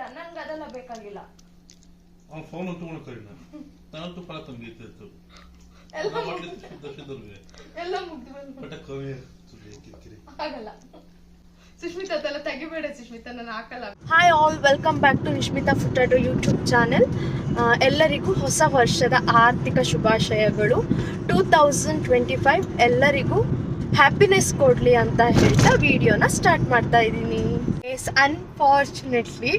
ಬೇಡ ನಂಗೆ ಅದೆಲ್ಲ ಬೇಕಾಗಿಲ್ಲ. ಅವ್ನು ಫೋನ್ ತಗೊಂಡು ನಾನು ನಾನಂತೂ ಫಲ ತಂಗಿತ್ತು ಎಲ್ಲ ಎಲ್ಲ ಆಗಲ್ಲ ಸುಷ್ಮಿತಾ ಅದೆಲ್ಲ ತೆಗಿಬೇಡ ಸುಷ್ಮಿತಾ ನಾನು ಹಾಕಲ್ಲ. Hi all welcome back to Nishmita ಫುಟಾಟು YouTube channel ಎಲ್ಲರಿಗೂ ಹೊಸ ವರ್ಷದ ಆರ್ಥಿಕ ಶುಭಾಶಯಗಳು. ಟೂ ತೌಸಂಡ್ ಟ್ವೆಂಟಿ ಫೈವ್ ಎಲ್ಲರಿಗೂ ಹ್ಯಾಪಿನೆಸ್ ಕೊಡಲಿ ಅಂತ ಹೇಳ್ತಾ ವಿಡಿಯೋನ ಸ್ಟಾರ್ಟ್ ಮಾಡ್ತಾ ಇದ್ದೀನಿ. ಎಸ್ ಅನ್ಫಾರ್ಚುನೇಟ್ಲಿ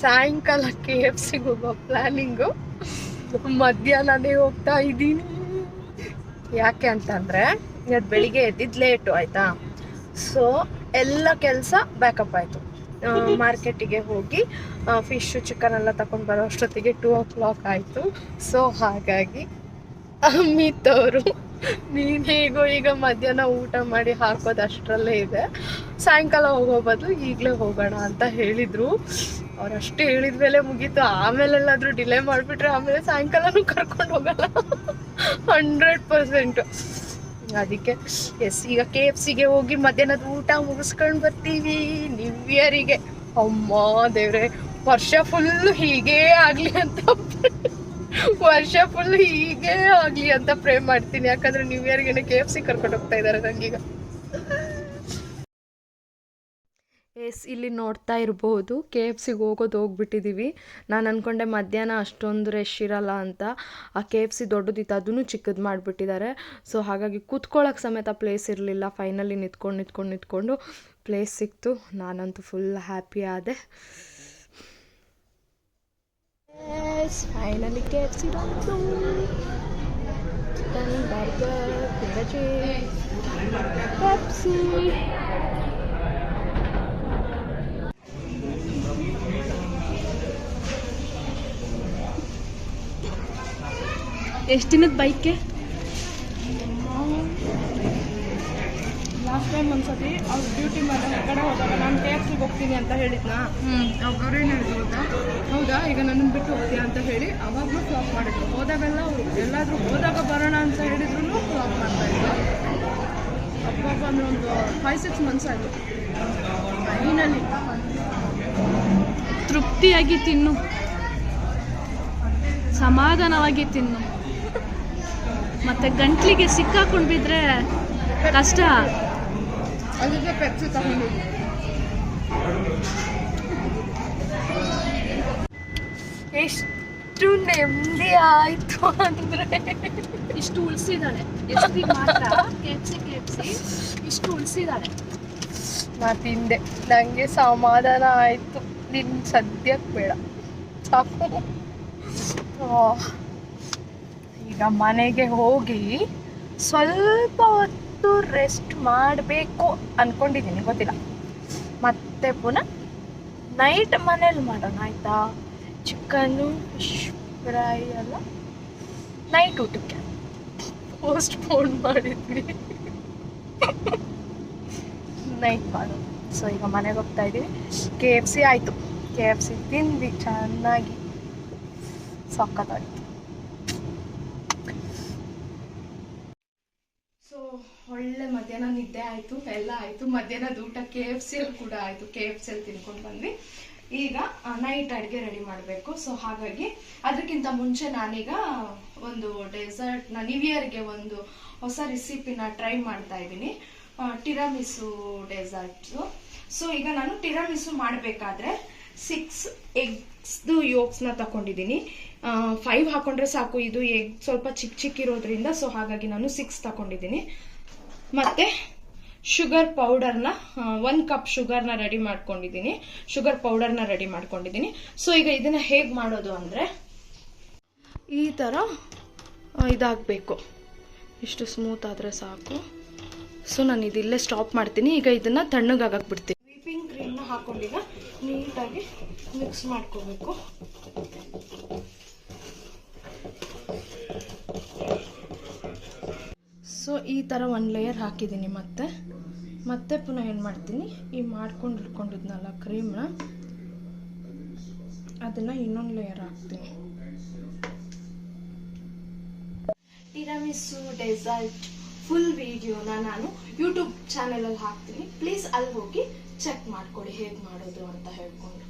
ಸಾಯಂಕಾಲ ಕೆ ಎಫ್ ಸಿಗೆ ಹೋಗೋ ಪ್ಲ್ಯಾನಿಂಗು ಮಧ್ಯಾಹ್ನನೇ ಹೋಗ್ತಾ ಇದ್ದೀನಿ. ಯಾಕೆ ಅಂತಂದರೆ ಇವತ್ತು ಬೆಳಿಗ್ಗೆ ಎದ್ದಿದ್ದು ಲೇಟು ಆಯಿತಾ? ಸೊ ಎಲ್ಲ ಕೆಲಸ ಬ್ಯಾಕಪ್ ಆಯಿತು. ಮಾರ್ಕೆಟಿಗೆ ಹೋಗಿ ಫಿಶು ಚಿಕನ್ ಎಲ್ಲ ತಗೊಂಡು ಬರೋ ಅಷ್ಟೊತ್ತಿಗೆ ಟೂ ಓ ಕ್ಲಾಕ್ ಆಯಿತು. ಸೊ ಹಾಗಾಗಿ ಅಮಿತ್ ಅವರು, ನೀನು ಹೇಗೋ ಈಗ ಮಧ್ಯಾಹ್ನ ಊಟ ಮಾಡಿ ಹಾಕೋದು ಅಷ್ಟರಲ್ಲೇ ಇದೆ. ಸಾಯಂಕಾಲ ಹೋಗೋ ಬದಲು ಈಗಲೇ ಹೋಗೋಣ ಅಂತ ಹೇಳಿದರು. ಅವ್ರು ಅಷ್ಟೇ ಹೇಳಿದ ಮೇಲೆ ಮುಗೀತು. ಆಮೇಲೆ ಎಲ್ಲಾದ್ರೂ ಡಿಲೇ ಮಾಡಿಬಿಟ್ರೆ ಆಮೇಲೆ ಸಾಯಂಕಾಲನೂ ಕರ್ಕೊಂಡು ಹೋಗಲ್ಲ. ಹಂಡ್ರೆಡ್ ಪರ್ಸೆಂಟು ಅದಕ್ಕೆ ಎಸ್, ಈಗ ಕೆ ಎಫ್ ಸಿಗೆ ಹೋಗಿ ಮಧ್ಯಾಹ್ನದ ಊಟ ಮುಗಿಸ್ಕೊಂಡು ಬರ್ತೀವಿ ನ್ಯೂ ಇಯರಿಗೆ ಅಮ್ಮ ದೇವ್ರೆ, ವರ್ಷ ಫುಲ್ ಹೀಗೇ ಆಗಲಿ ಅಂತ ವರ್ಷ ಫುಲ್ ಹೀಗೆ ಆಗಲಿ ಅಂತ ಪ್ರೇಮ್ ಮಾಡ್ತೀನಿ. ಯಾಕಂದ್ರೆ ನ್ಯೂ ಇಯರ್ಗೆ ಕೆ ಎಫ್ ಸಿ ಕರ್ಕೊಂಡು ಹೋಗ್ತಾ ಇದ್ದಾರೆ ನಂಗೀಗ. ಎಸ್ ಇಲ್ಲಿ ನೋಡ್ತಾ ಇರಬಹುದು ಕೆ ಎಫ್ ಸಿಗೆ ಹೋಗೋದು ಹೋಗ್ಬಿಟ್ಟಿದ್ದೀವಿ ನಾನು ಅಂದ್ಕೊಂಡೆ ಮಧ್ಯಾಹ್ನ ಅಷ್ಟೊಂದು ರಶ್ ಇರಲ್ಲ ಅಂತ. ಆ ಕೆ ಎಫ್ ಸಿ ದೊಡ್ಡದಿತ್ತು ಅದನ್ನು ಚಿಕ್ಕದು ಮಾಡಿಬಿಟ್ಟಿದ್ದಾರೆ ಸೊ ಹಾಗಾಗಿ ಕೂತ್ಕೊಳ್ಳೋಕೆ ಸಮೇತ ಪ್ಲೇಸ್ ಇರಲಿಲ್ಲ. ಫೈನಲಿ ನಿಂತ್ಕೊಂಡು ನಿಂತ್ಕೊಂಡು ನಿಂತ್ಕೊಂಡು ಪ್ಲೇಸ್ ಸಿಕ್ತು. ನಾನಂತೂ ಫುಲ್ ಹ್ಯಾಪಿ ಆದೆ. ಫೈನಲಿ ಕೆ ಎಫ್ ಸಿ ಬಂತು. ಚಿಕನ್ ಬರ್ಗರ್ ಪೆಪ್ಸಿ ಎಷ್ಟು ದಿನದ ಬೈಕ್ಗೆ ಲಾಸ್ಟ್ ಟೈಮ್ ಒಂದ್ಸತಿ ಅವ್ರು ಡ್ಯೂಟಿ ಮಾಡಿ ಕಡೆ ಹೋದಾಗ ನಾನು ಕೆ ಎಫ್ ಸಿಗೆ ಹೋಗ್ತೀನಿ ಅಂತ ಹೇಳಿದ್ನಾ? ಅವ್ರು ಏನು ಹೇಳಿದ್ರು ಗೊತ್ತಾ? ಹೌದಾ ಈಗ ನನ್ನ ಬಿಟ್ಟು ಹೋಗ್ತೀಯಾ ಅಂತ ಹೇಳಿ ಅವಾಗಲೂ ಫ್ಲಾಪ್ ಮಾಡಿದ್ರು. ಹೋದಾಗೆಲ್ಲ ಅವರು ಎಲ್ಲಾದರೂ ಹೋದಾಗ ಬರೋಣ ಅಂತ ಹೇಳಿದ್ರು ಫ್ಲಾಪ್ ಮಾಡ್ತಾ ಇದ್ರು. ಅಪ್ಪ ಅಂದ್ರೆ ಒಂದು ಫೈವ್ ಸಿಕ್ಸ್ ಮಂತ್ಸ್ ಆಯಿತು. ಫೈನಲಿ ತೃಪ್ತಿಯಾಗಿ ತಿನ್ನು. ಸಮಾಧಾನವಾಗಿ ತಿನ್ನು. ಮತ್ತೆ ಗಂಟ್ಲಿಗೆ ಸಿಕ್ಕಾಕೊಂಡು ಬಿದ್ರೆ ಕಷ್ಟ ಎಷ್ಟು ನೆಮ್ಮದಿ ಆಯಿತು ಅಂದರೆ. ಇಷ್ಟು ಕೆಪ್ಸಿ ಇಷ್ಟು ಉಳಿಸಿದಾಳೆ ನಾ ತಿಂದೆ. ನನಗೆ ಸಮಾಧಾನ ಆಯಿತು. ನಿನ್ನ ಸದ್ಯಕ್ಕೆ ಬೇಡ. ಸಾಕು. ಆ, ಈಗ ಮನೆಗೆ ಹೋಗಿ ಸ್ವಲ್ಪ ಹೊತ್ತು ರೆಸ್ಟ್ ಮಾಡಬೇಕು ಅಂದ್ಕೊಂಡಿದ್ದೀನಿ ಗೊತ್ತಿಲ್ಲ. ಮತ್ತೆ ಪುನಃ ನೈಟ್ ಮನೇಲಿ ಮಾಡೋಣ, ಆಯಿತಾ? ಚಿಕನ್ನು ಫಿಶ್ ಫ್ರೈ ಎಲ್ಲ ನೈಟ್ ಊಟಕ್ಕೆ. ಪೋಸ್ಟ್ ಫೋನ್ ಮಾಡಿದ್ವಿ. ನೈಟ್ ಮಾಡೋಣ. ಸೊ ಈಗ ಮನೆಗೆ ಹೋಗ್ತಾ ಇದ್ದೀವಿ. ಕೆ ಎಫ್ ಸಿ ಆಯಿತು. ಕೆ ಎಫ್ ಸಿ ತಿಂದ್ವಿ, ಚೆನ್ನಾಗಿ. ಸಖತ್ತಾಗಿತ್ತು ಸೊ ಒಳ್ಳೆ ಮಧ್ಯಾಹ್ನ ನಿದ್ದೆ ಆಯಿತು, ಎಲ್ಲ ಆಯಿತು. ಮಧ್ಯಾಹ್ನದ ಊಟ ಕೆ ಎಫ್ ಸಿ ಅಲ್ಲಿ ಕೂಡ ಆಯಿತು. ಕೆ ಎಫ್ ಸಿ ಅಲ್ಲಿ ತಿನ್ಕೊಂಡು ಬಂದ್ವಿ. ಈಗ ನೈಟ್ ಅಡುಗೆ ರೆಡಿ ಮಾಡಬೇಕು. ಸೊ ಹಾಗಾಗಿ ಅದಕ್ಕಿಂತ ಮುಂಚೆ ನಾನೀಗ ಒಂದು ಡೆಸರ್ಟ್ನ ನ್ಯೂ ಇಯರ್ಗೆ ಒಂದು ಹೊಸ ರೆಸಿಪಿನ ಟ್ರೈ ಮಾಡ್ತಾ ಇದ್ದೀನಿ. ಟಿರಾಮಿಸು ಡೆಸರ್ಟ್ಸು ಸೊ ಈಗ ನಾನು ಟಿರಾಮಿಸು ಮಾಡಬೇಕಾದ್ರೆ ಸಿಕ್ಸ್ ಎಗ್ಸ್ದು ಯೋಗ್ಸ್ನ ತಗೊಂಡಿದ್ದೀನಿ ಫೈವ್ ಹಾಕೊಂಡ್ರೆ ಸಾಕು. ಇದು ಎಗ್ ಸ್ವಲ್ಪ ಚಿಕ್ಕ ಚಿಕ್ಕ ಇರೋದ್ರಿಂದ ಸೊ ಹಾಗಾಗಿ ನಾನು ಸಿಕ್ಸ್ ತಗೊಂಡಿದ್ದೀನಿ ಮತ್ತೆ ಶುಗರ್ ಪೌಡರ್ನ ಒಂದು ಕಪ್ ಶುಗರ್ನ ರೆಡಿ ಮಾಡ್ಕೊಂಡಿದ್ದೀನಿ. ಶುಗರ್ ಪೌಡರ್ನ ರೆಡಿ ಮಾಡ್ಕೊಂಡಿದ್ದೀನಿ. ಸೊ ಈಗ ಇದನ್ನ ಹೇಗೆ ಮಾಡೋದು ಅಂದರೆ, ಈ ಥರ ಇದಾಗಬೇಕು. ಇಷ್ಟು ಸ್ಮೂತ್ ಆದರೆ ಸಾಕು. ಸೊ ನಾನು ಇದಿಲ್ಲೇ ಸ್ಟಾಪ್ ಮಾಡ್ತೀನಿ. ಈಗ ಇದನ್ನ ತಣ್ಣಗಾಗಕ್ಕೆ ಬಿಡ್ತೀನಿ ವಿಪಿಂಗ್ ಕ್ರೀಮ್ನ ಹಾಕೊಂಡಿಲ್ಲ ನೀಟಾಗಿ ಮಿಕ್ಸ್ ಮಾಡ್ಕೋಬೇಕು. ಸೊ, ಈ ಥರ ಒಂದು ಲೇಯರ್ ಹಾಕಿದ್ದೀನಿ ಮತ್ತೆ. ಮತ್ತೆ ಪುನಃ ಏನು ಮಾಡ್ತೀನಿ? ಈ ಮಾಡ್ಕೊಂಡು ಇಟ್ಕೊಂಡಿದ್ನಲ್ಲ ಕ್ರೀಮ್ನ ಅದನ್ನು ಇನ್ನೊಂದು ಲೇಯರ್ ಹಾಕ್ತೀನಿ. ಟಿರಾಮಿಸು ಡೆಸರ್ಟ್ ಫುಲ್ ವಿಡಿಯೋನ ನಾನು ಯೂಟ್ಯೂಬ್ ಚಾನೆಲಲ್ಲಿ ಹಾಕ್ತೀನಿ. ಪ್ಲೀಸ್ ಅಲ್ಲಿ ಹೋಗಿ ಚೆಕ್ ಮಾಡ್ಕೊಡಿ ಹೇಗೆ ಮಾಡೋದು ಅಂತ ಹೇಳ್ಕೊಂಡು.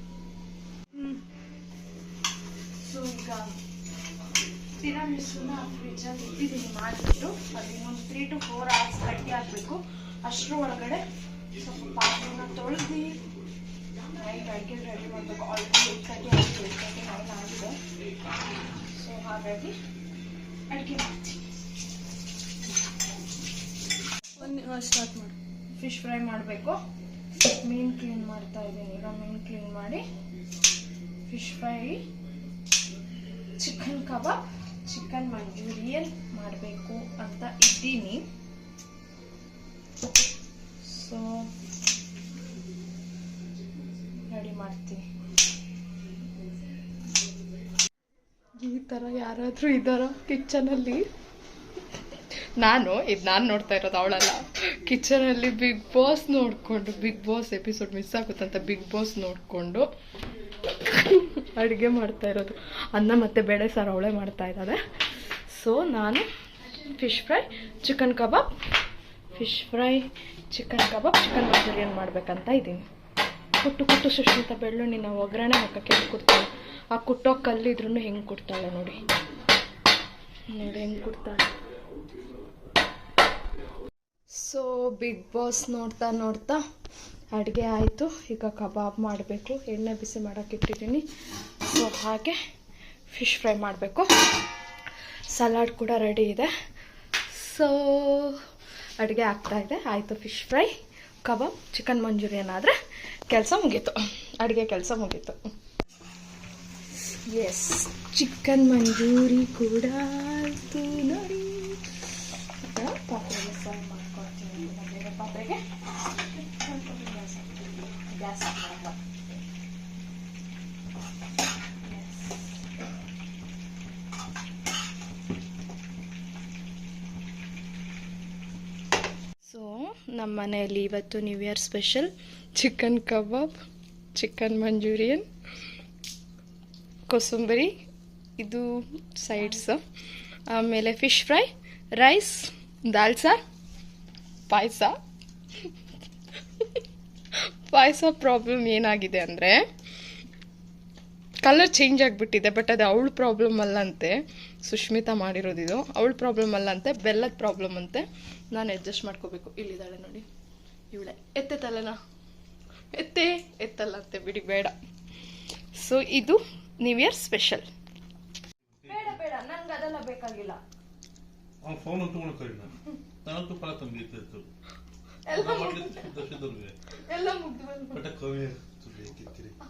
ತಿರಾಮಿಸುನ ಫ್ರಿಜ್ಜಲ್ಲಿ ಇಟ್ಟಿದ್ದೀನಿ ಮಾಡಿಬಿಟ್ಟು ಅದು ಇನ್ನೊಂದು ತ್ರೀ ಟು ಫೋರ್ ಅವರ್ಸ್ ಗಟ್ಟಿ ಹಾಕಬೇಕು. ಅಷ್ಟರ ಒಳಗಡೆ ಸ್ವಲ್ಪ ಪಾತ್ರೆನ ತೊಳೆದು ನೈಟ್ ಅಡುಗೆ ರೆಡಿ ಮಾಡಬೇಕು. ಆಲ್ರೆಡಿ ಏಟ್ ತರ್ಟಿ ಆಗಿದೆ ಏಟ್ ತರ್ಟಿ ನೈನ್ ಆಗಿದೆ. ಸೊ ಹಾಗಾಗಿ ಅಡುಗೆ ಮಾಡ್ತೀನಿ. ಒಂದು ಸ್ಟಾರ್ಟ್ ಮಾಡಿ. ಫಿಶ್ ಫ್ರೈ ಮಾಡಬೇಕು. ಮೀನು ಕ್ಲೀನ್ ಮಾಡ್ತಾ ಇದ್ದೀನಿ. ಈಗ ಮೀನು ಕ್ಲೀನ್ ಮಾಡಿ fish fry chicken kebab chicken manchurian ಮಾಡಬೇಕು ಅಂತ ಇದ್ದೀನಿ. ಸೊ ರೆಡಿ ಮಾಡ್ತೀನಿ. ಈ ಥರ ಯಾರಾದರೂ ಇದ್ದಾರ ಕಿಚನಲ್ಲಿ? ನಾನು ಇದು ನಾನು ನೋಡ್ತಾ ಇರೋದು ಅವಳಲ್ಲ. ಕಿಚನಲ್ಲಿ ಬಿಗ್ ಬಾಸ್ ನೋಡಿಕೊಂಡು ಬಿಗ್ ಬಾಸ್ ಎಪಿಸೋಡ್ ಮಿಸ್ ಆಗುತ್ತಂತ ಬಿಗ್ ಬಾಸ್ ನೋಡಿಕೊಂಡು ಅಡುಗೆ ಮಾಡ್ತಾ ಇರೋದು. ಅನ್ನ ಮತ್ತು ಬೇಳೆ ಸಾರು ಅವಳೆ ಮಾಡ್ತಾ ಇದ್ದಾಳೆ. ಸೊ ನಾನು fish fry chicken kebab fish fry chicken kebab chicken manchurian ಮಾಡಬೇಕಂತ ಇದ್ದೀನಿ. ಕುಟ್ಟು ಕುಟ್ಟು ಸುಶ್ಮಿತ ನಾವು ಒಗ್ಗರಣೆ ಹಾಕೋಕ್ಕೆ ಕೊಡ್ತಾಳೆ ಆ ಕುಟ್ಟೋ ಕಲ್ಲಿದ್ರೂ ಹೆಂಗೆ ಕೊಡ್ತಾಳೆ ನೋಡಿ. ನೋಡಿ ಹೆಂಗೆ ಕೊಡ್ತಾಳೆ ಸೊ ಬಿಗ್ ಬಾಸ್ ನೋಡ್ತಾ ನೋಡ್ತಾ ಅಡುಗೆ ಆಯಿತು. ಈಗ ಕಬಾಬ್ ಮಾಡಬೇಕು. ಎಣ್ಣೆ ಬಿಸಿ ಮಾಡೋಕೆ ಇಟ್ಟಿದ್ದೀನಿ. ಸೊ ಹಾಗೆ ಫಿಶ್ ಫ್ರೈ ಮಾಡಬೇಕು. ಸಲಾಡ್ ಕೂಡ ರೆಡಿ ಇದೆ. ಸೊ ಅಡುಗೆ ಆಗ್ತಾಯಿದೆ ಆಯಿತು fish fry kebab chicken manchurian ಆದರೆ ಕೆಲಸ ಮುಗೀತು. ಅಡುಗೆ ಕೆಲಸ ಮುಗೀತು. ಎಸ್ ಚಿಕನ್ ಮಂಜೂರಿ ಕೂಡ ಆಯಿತು ನೋಡಿ. ಪಾತ್ರೆಗೆ ಸರ್ವ್ ಮಾಡ್ಕೊಳ್ತೀನಿ. ಪಾತ್ರೆಗೆ. ಸೊ ನಮ್ಮ ಮನೆಯಲ್ಲಿ ಇವತ್ತು new year special chicken kebab chicken manchurian ಕೊಸುಂಬರಿ, ಇದು ಸೈಡ್ಸ್ ಆಮೇಲೆ ಫಿಶ್ ಫ್ರೈ ರೈಸ್ ದಾಲ್ ಸಾರ್ ಪಾಯಸ. ಪಾಯಸ ಪ್ರಾಬ್ಲಮ್ ಏನಾಗಿದೆ ಅಂದರೆ ಕಲರ್ ಚೇಂಜ್ ಆಗಿಬಿಟ್ಟಿದೆ ಬಟ್ ಅದು ಅವಳ ಪ್ರಾಬ್ಲಮ್ ಅಲ್ಲಂತೆ. ಸುಷ್ಮಿತಾ ಮಾಡಿರೋದಿದು ಅವಳ ಪ್ರಾಬ್ಲಮ್ ಅಲ್ಲಂತೆ ಬೆಲ್ಲದ ಪ್ರಾಬ್ಲಮ್ ಅಂತೆ. ನಾನು ಅಡ್ಜಸ್ಟ್ ಮಾಡ್ಕೋಬೇಕು. ಇಲ್ಲಿದ್ದಾಳೆ ನೋಡಿ. ಇವಳೆ. ಎತ್ತೆ ತಲೆನ ಎತ್ತೆ ಎತ್ತಲ್ಲ ಅಂತೆ ಬಿಡಿ ಬೇಡ. ಸೊ ಇದು ನ್ಯೂ ಇಯರ್ ಸ್ಪೆಷಲ್ ಬೇಡ ಬೇಡ. ನನಗೆ ಅದೆಲ್ಲ ಬೇಕಾಗಿಲ್ಲ. ಫೋನ್ ಎಲ್ಲ ಮುಗ್ದು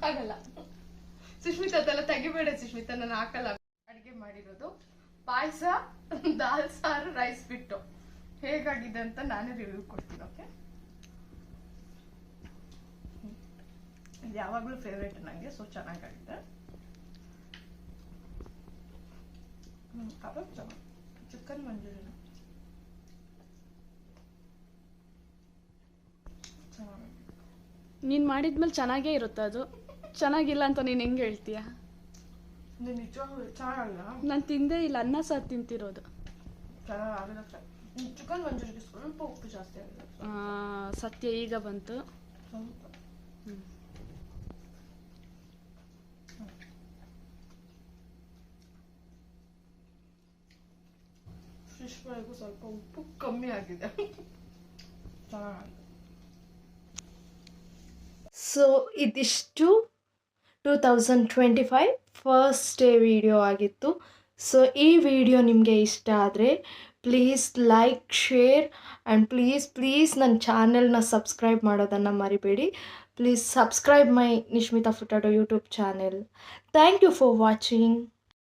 ಆಗಲ್ಲ ಸುಷ್ಮಿತಾ ಅದೆಲ್ಲ ತೆಗಿಬೇಡ ಸುಷ್ಮಿತಾ ನಾನು ಹಾಕಲ್ಲ. ಅಡಿಗೆ ಮಾಡಿರೋದು ಪಾಯಸ ದಾಲ್ ಸಾರು ರೈಸ್ ಬಿಟ್ಟು. ಹೇಗಾಗಿದೆ ಅಂತ ನಾನೇ ರಿವ್ಯೂ ಕೊಡ್ತೀನಿ ಓಕೆ ಯಾವಾಗಲೂ ಫೇವ್ರೇಟ್ ನನಗೆ ಸೊ ಚೆನ್ನಾಗಾಗಿದೆ. ಚಿಕನ್ ಮಂಜೂರಿನ ನೀನು ಮಾಡಿದ್ಮೇಲೆ ಚೆನ್ನಾಗೇ ಇರುತ್ತೆ ಅದು. ಚೆನ್ನಾಗಿಲ್ಲ ಅಂತ ನೀನು ಹೆಂಗೆ ಹೇಳ್ತೀಯ? ಇದು ನಿಜವಾಗ್ಲೂ ಚೆನ್ನಾಗಲ್ಲ? ನಾನು ತಿಂದೇ ಇಲ್ಲ ಅನ್ನ ಸಾರು ತಿಂತಿರೋದು. ಚೆನ್ನಾಗಿಲ್ಲ ಚಿಕನ್ ಮಂಚೂರಿಗೆ ಸ್ವಲ್ಪ ಉಪ್ಪು ಜಾಸ್ತಿ ಆಗಿದೆ ಆ, ಸತ್ಯ ಈಗ ಬಂತು. ಸ್ವಲ್ಪ. ಫಿಶ್ ಫ್ರೈಗೂ ಸ್ವಲ್ಪ ಉಪ್ಪು ಕಮ್ಮಿ ಆಗಿದೆ. ಚೆನ್ನಾಗಿದೆ ಸೊ ಇದಿಷ್ಟು two thousand twenty five first day video ಆಗಿತ್ತು. ಸೊ ಈ ವಿಡಿಯೋ ನಿಮಗೆ ಇಷ್ಟ ಆದರೆ please like share and please please ನನ್ನ ಚಾನೆಲ್ನ ಸಬ್ಸ್ಕ್ರೈಬ್ ಮಾಡೋದನ್ನು ಮರಿಬೇಡಿ. Please subscribe my Nishmita ಫುಟಾಟೋ YouTube channel thank you for watching